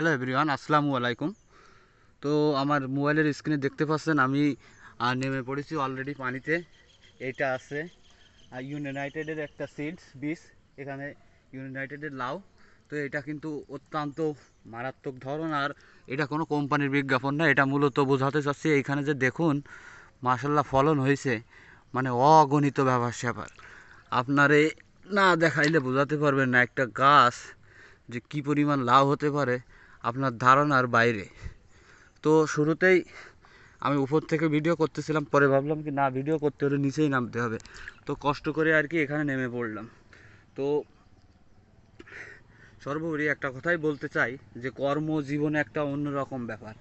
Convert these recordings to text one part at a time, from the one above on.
Hello everyone, আসসালামু আলাইকুম। তো আমার মোবাইলের স্ক্রিনে দেখতে পাচ্ছেন আমি নেমে পড়েছি অলরেডি পানিতে। এইটা আছে ইউনাইটেডের একটা সিডস বীজ। এখানে ইউনাইটেডের লাউ। তো এটা কিন্তু অত্যন্ত মারাত্মক ধরন আর এটা কোনো কোম্পানির বিজ্ঞাপন না, এটা মূলত বোঝাতে চাচ্ছি এইখানে যে দেখুন মাসাল্লাহ ফলন হয়েছে। মানে অগণিত ব্যাপার স্যাপার আপনারে না দেখাইলে বোঝাতে পারবেন না একটা গাছ যে কি পরিমাণ লাভ হতে পারে। আপনার ধারণার বাইরে। তো শুরুতেই আমি উপর থেকে ভিডিও করতেছিলাম, পরে ভাবলাম কি না ভিডিও করতে হলে নিচেই নামতে হবে। তো কষ্ট করে আর কি এখানে নেমে পড়লাম। তো সর্বোপরি একটা কথাই বলতে চাই যে কর্মজীবনে একটা অন্যরকম ব্যাপার।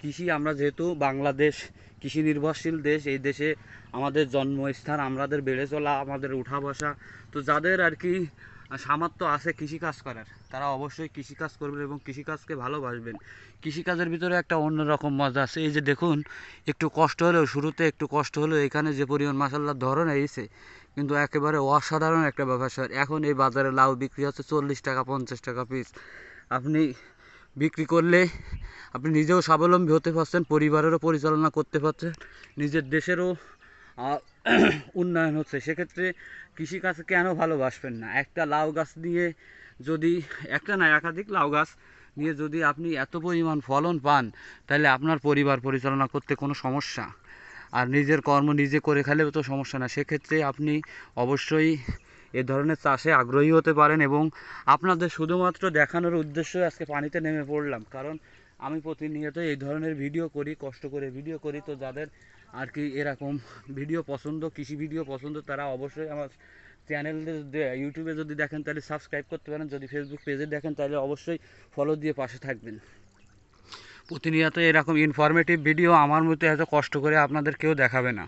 কৃষি আমরা যেহেতু বাংলাদেশ কৃষি নির্ভরশীল দেশ, এই দেশে আমাদের জন্মস্থান, আমাদের বেড়ে চলা, আমাদের উঠা বসা, তো যাদের আর কি সামর্থ্য আছে কৃষিকাজ করার। তারা অবশ্যই কৃষিকাজ করবেন এবং কৃষিকাজকে ভালোবাসবেন। কৃষিকাজের ভিতরে একটা অন্যরকম মজা আছে। এই যে দেখুন, একটু কষ্ট হলেও, শুরুতে একটু কষ্ট হলেও এখানে যে পরিমাণ মাসাল্লার ধরন এসে কিন্তু একেবারে অসাধারণ একটা স্যার। এখন এই বাজারে লাউ বিক্রি হচ্ছে চল্লিশ টাকা, পঞ্চাশ টাকা পিস আপনি বিক্রি করলে আপনি নিজেও স্বাবলম্বী হতে পারছেন, পরিবারেরও পরিচালনা করতে পারছেন, নিজের দেশেরও উন্নয়ন হচ্ছে, সেক্ষেত্রে কৃষিকাজ কেন ভালোবাসবেন না? একটা লাউ গাছ নিয়ে যদি, একটা না, একাধিক লাউ গাছ নিয়ে যদি আপনি এত পরিমাণ ফলন পান, তাহলে আপনার পরিবার পরিচালনা করতে কোনো সমস্যা। আর নিজের কর্ম নিজে করে খেলেও তো সমস্যা না। সেক্ষেত্রে আপনি অবশ্যই এ ধরনের চাষে আগ্রহী হতে পারেন এবং আপনাদের শুধুমাত্র দেখানোর উদ্দেশ্যে আজকে পানিতে নেমে পড়লাম। কারণ আমি প্রতিনিয়ত এই ধরনের ভিডিও করি, কষ্ট করে ভিডিও করি। তো যাদের আর কি এরকম ভিডিও পছন্দ, কৃষি ভিডিও পছন্দ, তারা অবশ্যই আমার চ্যানেল ইউটিউবে যদি দেখেন তাহলে সাবস্ক্রাইব করতে পারেন। যদি ফেসবুক পেজে দেখেন তাহলে অবশ্যই ফলো দিয়ে পাশে থাকবেন। প্রতিনিয়ত এরকম ইনফরমেটিভ ভিডিও আমার মতো এত কষ্ট করে আপনাদের কেউ দেখাবে না।